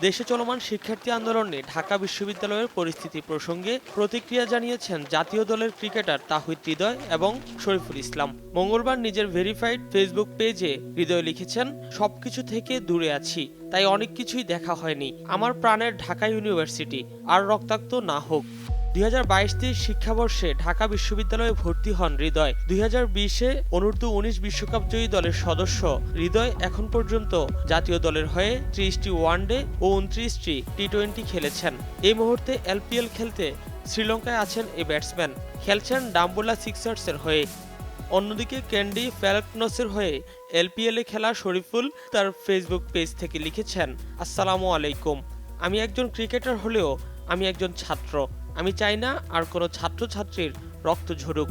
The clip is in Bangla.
দেশে চলমান শিক্ষার্থী আন্দোলনে ঢাকা বিশ্ববিদ্যালয়ের পরিস্থিতি প্রসঙ্গে প্রতিক্রিয়া জানিয়েছেন জাতীয় দলের ক্রিকেটার তাহিদ হৃদয় এবং শরীফুল ইসলাম। মঙ্গলবার নিজের ভেরিফাইড ফেসবুক পেজে হৃদয় লিখেছেন, সবকিছু থেকে দূরে আছি, তাই অনেক কিছুই দেখা হয়নি। আমার প্রাণের ঢাকা ইউনিভার্সিটি, আর রক্তাক্ত না হোক। দুই হাজার বাইশ শিক্ষাবর্ষে ঢাকা বিশ্ববিদ্যালয়ে ভর্তি হন হৃদয়। দুই হাজার বিশে অনূর্ধ্ব উনিশ বিশ্বকাপ জয়ী দলের সদস্য। হৃদয় এখন পর্যন্ত জাতীয় দলের হয়ে ত্রিশটি ওয়ানডে ও উনত্রিশটি টি টোয়েন্টি খেলেছেন। এই মুহূর্তে এলপিএল খেলতে শ্রীলঙ্কায় আছেন এই ব্যাটসম্যান। খেলছেন ডাম্বুলা সিক্সার্সের হয়ে। অন্যদিকে ক্যান্ডি ফ্যালকনসের হয়ে এলপিএলে খেলা শরীফুল তার ফেসবুক পেজ থেকে লিখেছেন, আসসালামু আলাইকুম। আমি একজন ক্রিকেটার হলেও আমি একজন ছাত্র। আমি চাই না আর কোনো ছাত্রছাত্রীর রক্ত ঝরুক।